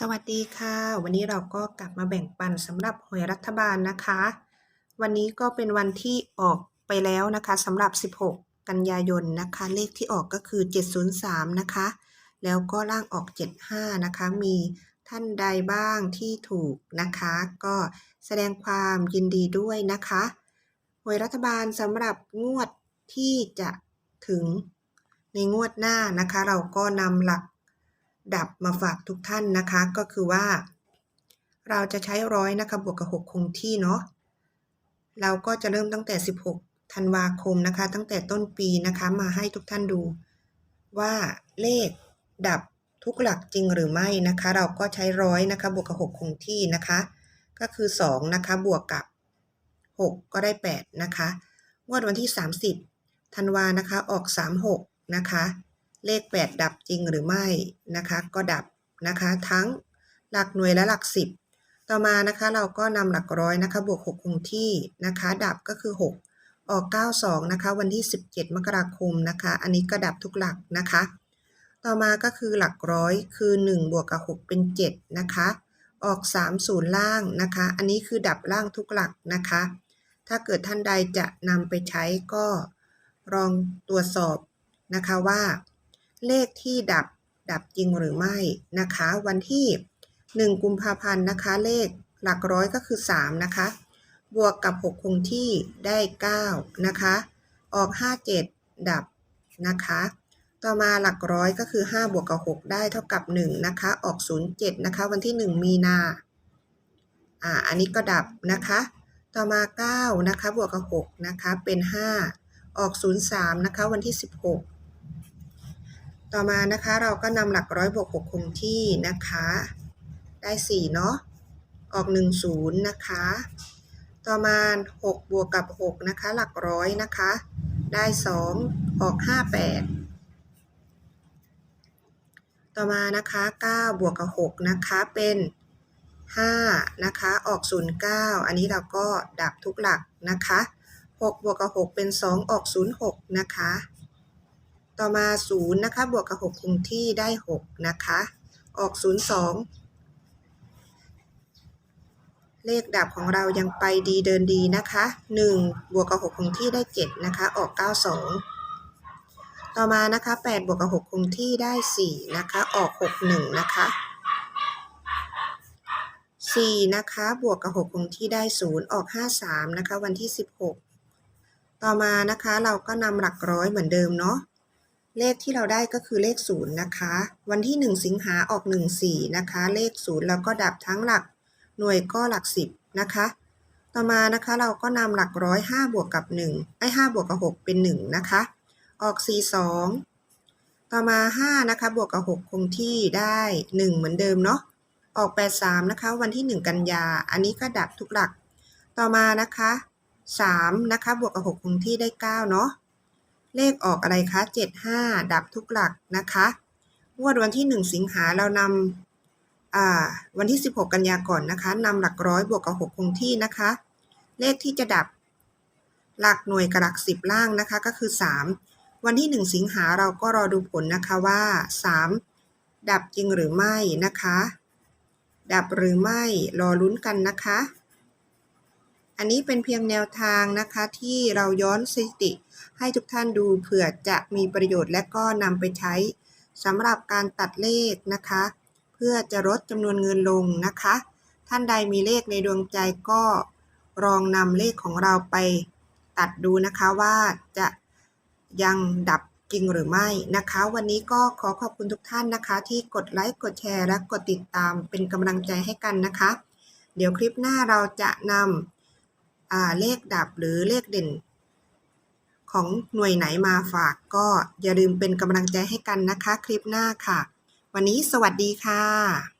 สวัสดีค่ะ วันนี้เราก็กลับมาแบ่งปันสำหรับหวยรัฐบาลนะคะ วันนี้ก็เป็นวันที่ออกไปแล้วนะคะสำหรับ 16 กันยายนนะคะ เลขที่ออกก็คือ 703 นะคะ แล้วก็ล่างออก 75 นะคะ มีท่านใดบ้างที่ถูกนะคะ ก็แสดงความยินดีด้วยนะคะหวยรัฐบาลสำหรับงวดที่จะถึงในงวดหน้านะคะ เราก็นำหลัก ดับมาฝากทุกท่านนะคะ ก็คือว่า เราจะใช้ร้อยนะคะบวกกับ 6 คงที่เนาะเราก็จะเริ่มตั้งแต่ 16 ธันวาคมนะคะ ตั้งแต่ต้นปีนะคะมาให้ทุกท่านดูว่าเลขดับทุกหลักจริงหรือไม่นะคะ เราก็ใช้ร้อยนะคะบวกกับ6คงที่นะคะ ก็คือ 2 นะคะ บวกกับ 6 ก็ได้ 8 นะคะงวดวันที่ 30 ธันวานะคะออก 36 นะคะ เลข 8 ดับจริงหรือไม่นะคะ ก็ดับนะคะ ทั้งหลักหน่วยและหลัก 10 ต่อมานะคะเราก็นำหลักร้อยนะคะบวก 6 คงที่นะคะ ดับก็คือ 6 ออก 92 นะคะ วันที่ 17 มกราคมนะคะ อันนี้ก็ดับทุกหลักนะคะ ต่อมาก็คือหลักร้อยคือ 1 บวกกับ 6 เป็น 7 นะคะ ออก 30 ล่างนะคะ อันนี้คือดับล่างทุกหลักนะคะ ถ้าเกิดท่านใดจะนำไปใช้ก็ลองตรวจสอบนะคะว่า เลขที่ดับดับจริงหรือไม่นะคะ วันที่ 1 กุมภาพันธ์นะคะ เลขหลักร้อยก็คือ 3 นะคะ บวกกับ 6 คงที่ได้ 9 นะคะ ออก 57 ดับนะคะ ต่อมาหลักร้อยก็คือ 5 บวกกับ 6 ได้เท่ากับ 1 นะคะ ออก 07 นะคะ วันที่ 1 มีนาอ่าอันนี้ก็ดับนะคะ ต่อมา 9 นะคะ บวกกับ 6 นะคะ เป็น 5 ออก 03 นะคะ วันที่ 16 ต่อมานะคะเราก็นำหลักร้อยบวก6คงที่นะคะ ได้ 4 เนาะออก 10 นะคะ ต่อมา 6 บวกกับ 6 นะคะ หลักร้อยนะคะ ได้ 2 ออก 58 ต่อมานะคะ 9 บวกกับ 6 นะคะเป็น5นะคะออก 09 อันนี้เราก็ดับทุกหลักนะคะ 6 บวกกับ 6 เป็น 2 ออก 06 นะคะ ต่อมา0นะคะบวกกับ6คงที่ได้6นะคะออก 02 เลขดับของเรายังไปดีเดินดีนะคะ1บวกกับ6คงที่ได้7นะคะออก 92 ต่อมานะคะ8บวกกับ6คงที่ได้4นะคะออก 61 นะคะ4นะคะบวกกับ6คงที่ได้ 0 ออก 53 นะคะ วันที่ 16 ต่อมานะคะเราก็นำหลักร้อยเหมือนเดิมเนาะ เลขที่เราได้ก็คือเลข0นะคะ วันที่ 1 สิงหาออก 14 นะคะ เลข0แล้วก็ดับทั้งหลักหน่วยก็หลัก 10 นะคะ ต่อมานะคะเราก็นำหลักร้อย5บวกกับ1ไอ้5บวกกับ 6 เป็น 1 นะคะ ออก 42 ต่อมา 5 นะคะ บวกกับ 6 คงที่ได้ 1 เหมือนเดิมเนาะ ออก 83 นะคะ วันที่ 1 กันยา อันนี้ก็ดับทุกหลัก ต่อมานะคะ 3 นะคะ บวกกับ 6 คงที่ได้ 9 เนาะ เลขออกอะไรคะ 75 ดับทุกหลักนะคะงวดวันที่ 1 สิงหาเรานำวันที่ 16 กันยาก่อนนะคะนำหลักร้อยบวกกับ6คงที่นะคะ เลขที่จะดับหลักหน่วยกับหลัก 10 ล่างนะคะก็คือ 3 วันที่ 1 สิงหาเราก็รอดูผลนะคะว่า 3 ดับจริงหรือไม่นะคะ ดับหรือไม่รอลุ้นกันนะคะ อันนี้เป็นเพียงแนวทางนะคะที่เราย้อนสถิติ ให้ทุกท่านดูเผื่อจะมีประโยชน์และก็นำไปใช้สำหรับการตัดเลขนะคะ เพื่อจะลดจำนวนเงินลงนะคะ ท่านใดมีเลขในดวงใจก็ลองนำเลขของเราไปตัดดูนะคะว่าจะยังดับจริงหรือไม่นะคะ วันนี้ก็ขอขอบคุณทุกท่านนะคะ ที่กดไลค์กดแชร์และกดติดตามเป็นกำลังใจให้กันนะคะ เดี๋ยวคลิปหน้าเราจะนำ เลขดับหรือเลขเด่น ของหน่วยไหนมาฝากก็อย่าลืมเป็นกำลังใจให้กันนะคะ คลิปหน้าค่ะ วันนี้สวัสดีค่ะ